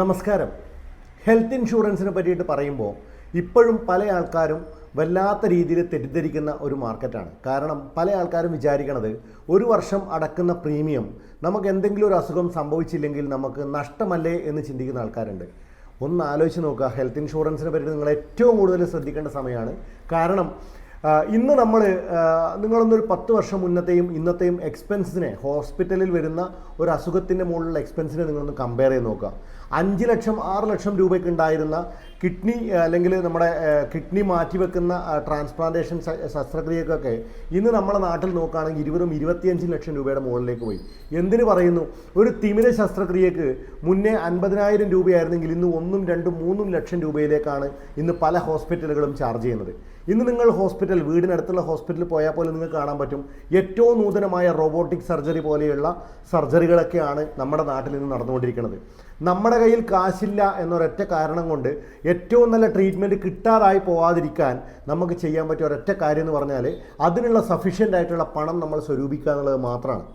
നമസ്കാരം. ഹെൽത്ത് ഇൻഷുറൻസിനെ പറ്റിയിട്ട് പറയുമ്പോൾ ഇപ്പോഴും പല ആൾക്കാരും വല്ലാത്ത രീതിയിൽ തെറ്റിദ്ധരിക്കുന്ന ഒരു മാർക്കറ്റാണ്. കാരണം പല ആൾക്കാരും വിചാരിക്കണത് ഒരു വർഷം അടക്കുന്ന പ്രീമിയം നമുക്ക് എന്തെങ്കിലും ഒരു അസുഖം സംഭവിച്ചില്ലെങ്കിൽ നമുക്ക് നഷ്ടമല്ലേ എന്ന് ചിന്തിക്കുന്ന ആൾക്കാരുണ്ട്. ഒന്ന് ആലോചിച്ച് നോക്കുക. ഹെൽത്ത് ഇൻഷുറൻസിനെ പറ്റി നിങ്ങൾ ഏറ്റവും കൂടുതൽ ശ്രദ്ധിക്കേണ്ട സമയമാണ്. കാരണം ഇന്ന് നമ്മൾ നിങ്ങളൊന്നൊരു പത്ത് വർഷം മുന്നത്തെയും ഇന്നത്തെയും എക്സ്പെൻസിനെ ഹോസ്പിറ്റലിൽ വരുന്ന ഒരു അസുഖത്തിന്റെ മുകളിലുള്ള എക്സ്പെൻസിനെ നിങ്ങളൊന്ന് കമ്പയർ ചെയ്ത് നോക്കുക. അഞ്ച് ലക്ഷം ആറ് ലക്ഷം രൂപയ്ക്ക് ഉണ്ടായിരുന്ന കിഡ്നി അല്ലെങ്കിൽ നമ്മുടെ കിഡ്നി മാറ്റിവെക്കുന്ന ട്രാൻസ്പ്ലാന്റേഷൻ ശസ്ത്രക്രിയക്കൊക്കെ ഇന്ന് നമ്മുടെ നാട്ടിൽ നോക്കുകയാണെങ്കിൽ ഇരുപതും ഇരുപത്തിയഞ്ച് ലക്ഷം രൂപയുടെ മുകളിലേക്ക് പോയി. എന്തിനു പറയുന്നു? ഒരു തിമിര ശസ്ത്രക്രിയക്ക് മുന്നേ അൻപതിനായിരം രൂപയായിരുന്നെങ്കിൽ ഇന്ന് ഒന്നും രണ്ടും മൂന്നും ലക്ഷം രൂപയിലേക്കാണ് ഇന്ന് പല ഹോസ്പിറ്റലുകളും ചാർജ് ചെയ്യുന്നത്. ഇന്ന് നിങ്ങൾ ഹോസ്പിറ്റൽ വീടിനടുത്തുള്ള ഹോസ്പിറ്റലിൽ പോയാൽ പോലും നിങ്ങൾക്ക് കാണാൻ പറ്റും ഏറ്റവും നൂതനമായ റോബോട്ടിക് സർജറി പോലെയുള്ള സർജറികളൊക്കെയാണ് നമ്മുടെ നാട്ടിൽ നിന്ന് നടന്നുകൊണ്ടിരിക്കുന്നത്. നമ്മുടെ കയ്യിൽ കാശില്ല എന്നൊരൊറ്റ കാരണം കൊണ്ട് ഏറ്റവും നല്ല ട്രീറ്റ്മെന്റ് കിട്ടാതായി പോവാതിരിക്കാൻ നമുക്ക് ചെയ്യാൻ പറ്റിയ ഒരൊറ്റ കാര്യം എന്ന് പറഞ്ഞാൽ അതിനുള്ള സഫീഷ്യന്റ് ആയിട്ടുള്ള പണം നമ്മൾ സ്വരൂപിക്കുക എന്നുള്ളത് മാത്രമാണ്.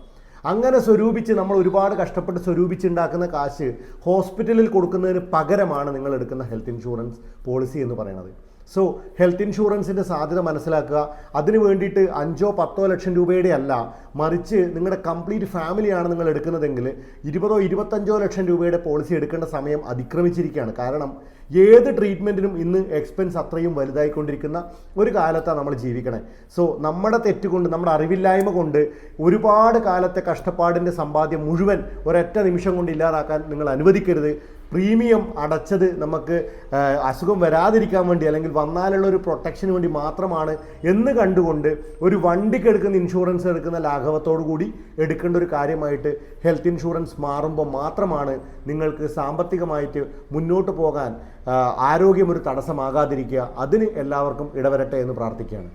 അങ്ങനെ സ്വരൂപിച്ച് നമ്മൾ ഒരുപാട് കഷ്ടപ്പെട്ട് സ്വരൂപിച്ചുണ്ടാക്കുന്ന കാശ് ഹോസ്പിറ്റലിൽ കൊടുക്കുന്നതിന് പകരമാണ് നിങ്ങൾ എടുക്കുന്ന ഹെൽത്ത് ഇൻഷുറൻസ് പോളിസി എന്ന് പറയുന്നത്. സോ ഹെൽത്ത് ഇൻഷുറൻസിന്റെ സാധ്യത മനസ്സിലാക്കുക. അതിന് വേണ്ടിയിട്ട് അഞ്ചോ പത്തോ ലക്ഷം രൂപയുടെ അല്ല മറിച്ച് നിങ്ങളുടെ കംപ്ലീറ്റ് ഫാമിലിയാണ് നിങ്ങൾ എടുക്കുന്നതെങ്കിൽ ഇരുപതോ ഇരുപത്തഞ്ചോ ലക്ഷം രൂപയുടെ പോളിസി എടുക്കേണ്ട സമയം അതിക്രമിച്ചിരിക്കുകയാണ്. കാരണം ഏത് ട്രീറ്റ്മെന്റിനും ഇന്ന് എക്സ്പെൻസ് അത്രയും വലുതായിക്കൊണ്ടിരിക്കുന്ന ഒരു കാലത്താണ് നമ്മൾ ജീവിക്കണേ. സോ നമ്മുടെ തെറ്റുകൊണ്ട് നമ്മുടെ അറിവില്ലായ്മ കൊണ്ട് ഒരുപാട് കാലത്തെ കഷ്ടപ്പാടിന്റെ സമ്പാദ്യം മുഴുവൻ ഒരൊറ്റ നിമിഷം കൊണ്ട് ഇല്ലാതാക്കാൻ നിങ്ങൾ അനുവദിക്കരുത്. പ്രീമിയം അടച്ചത് നമുക്ക് അസുഖം വരാതിരിക്കാൻ വേണ്ടി അല്ലെങ്കിൽ വന്നാലുള്ള ഒരു പ്രൊട്ടക്ഷന് വേണ്ടി മാത്രമാണ് എന്ന് കണ്ടുകൊണ്ട് ഒരു വണ്ടിക്ക് എടുക്കുന്ന ഇൻഷുറൻസ് എടുക്കുന്ന ലാഘവത്തോടു കൂടി എടുക്കേണ്ട ഒരു കാര്യമായിട്ട് ഹെൽത്ത് ഇൻഷുറൻസ് മാറുമ്പോൾ മാത്രമാണ് നിങ്ങൾക്ക് സാമ്പത്തികമായിട്ട് മുന്നോട്ട് പോകാൻ ആരോഗ്യം ഒരു തടസ്സമാകാതിരിക്കുക. അതിന് എല്ലാവർക്കും ഇടവരട്ടെ എന്ന് പ്രാർത്ഥിക്കുകയാണ്.